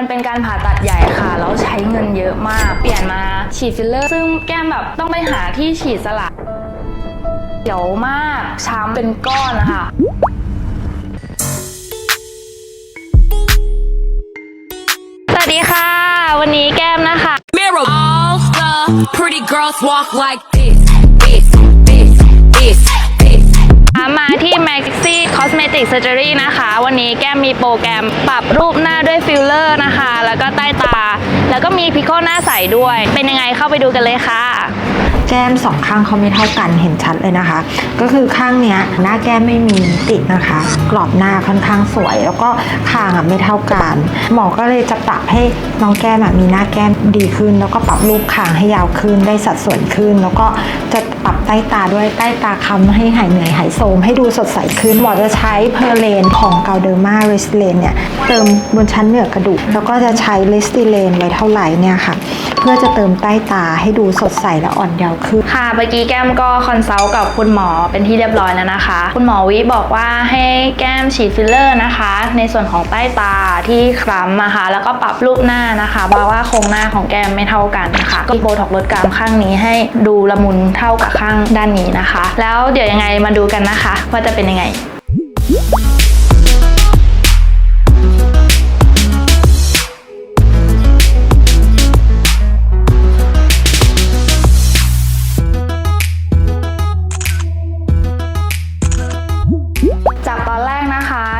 มันเป็นการผ่าตัดใหญ่ค่ะ แล้วใช้เงินเยอะมาก เปลี่ยนมาฉีดฟิลเลอร์ ซึ่งแก้มแบบต้องไปหาที่ฉีดสลักเขียวมาก ช้ำเป็นก้อนนะคะสวัสดีค่ะ วันนี้แก้มนะคะ Mirror. All the pretty girls walk like Cosmetic Surgery นะคะ วันนี้แก้มมีโปรแกรมปรับรูปหน้าด้วยฟิลเลอร์นะคะ แล้วก็ใต้ตา แล้วก็มีพิโคหน้าใสด้วย เป็นยังไงเข้าไปดูกันเลยค่ะ แก้มสองข้างเขาไม่เท่ากันเห็นชัดเลยนะคะ ก็คือข้างเนี้ยหน้าแก้มไม่มีติดนะคะ กรอบหน้าค่อนข้างสวย แล้วก็คางอะไม่เท่ากันหมอก็เลยจะปรับให้น้องแก้มมีหน้าแก้มดีขึ้น แล้วก็ปรับรูปคางให้ยาวขึ้นได้สัดส่วนขึ้น แล้วก็ จะปรับใต้ตาด้วยใต้ตาค้ำให้หายเหนื่อยหายโทรมให้ดูสดใสขึ้นหมอจะใช้เพอร์เลนของเกาเดอร์มาเรสเลนเนี่ยเติมบนชั้นเหนือกระดูก แล้วก็จะใช้เลสติเลนไว้เท่าไหร่เนี่ยค่ะ พื่อจะเติมใต้ตาให้ดูสดใสและอ่อนเยาว์ขึ้นค่ะเมื่อกี้แก้มก็คอนซัลท์กับคุณหมอเป็นที่เรียบร้อยแล้วนะคะ คุณหมอวิบอกว่าให้แก้มฉีดฟิลเลอร์นะคะ ในส่วนของใต้ตาที่คล้ำนะคะ แล้วก็ปรับรูปหน้านะคะเพราะว่าโครงหน้าของแก้มไม่เท่ากันนะคะก็โบท็อกลดกรามข้างนี้ให้ดูละมุนเท่ากับข้างด้านนี้นะคะ แล้วเดี๋ยวยังไงมาดูกันนะคะ ว่าจะเป็นยังไง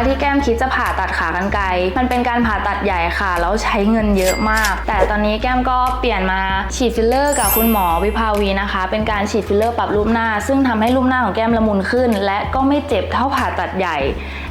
ที่แก้มคิดจะผ่าตัดขากรรไกรมันเป็นการผ่าตัดใหญ่ค่ะ แล้วใช้เงินเยอะมาก แต่ตอนนี้แก้มก็เปลี่ยนมาฉีดฟิลเลอร์กับคุณหมอวิภาวีนะคะ เป็นการฉีดฟิลเลอร์ปรับรูปหน้า ซึ่งทำให้รูปหน้าของแก้มละมุนขึ้น และก็ไม่เจ็บเท่าผ่าตัดใหญ่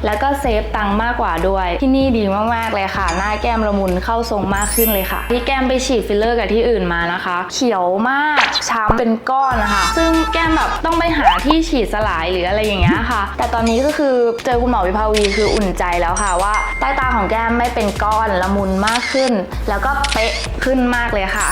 แล้วก็เซฟตังค์มากกว่าด้วย ที่นี่ดีมากๆเลยค่ะ หน้าแก้มละมุนเข้าทรงมากขึ้นเลยค่ะ ที่แก้มไปฉีดฟิลเลอร์กับที่อื่นมานะคะ เขียวมากช้ำเป็นก้อนนะคะ ซึ่งแก้มแบบต้องไปหาที่ฉีดสลายหรืออะไรอย่างเงี้ยค่ะ แต่ตอนนี้ก็คือเจอคุณหมอวิภาวีคืออุ่นใจแล้วค่ะว่าใต้ตาของแก้มไม่เป็นก้อนละมุนมากขึ้น แล้วก็เป๊ะขึ้นมากเลยค่ะ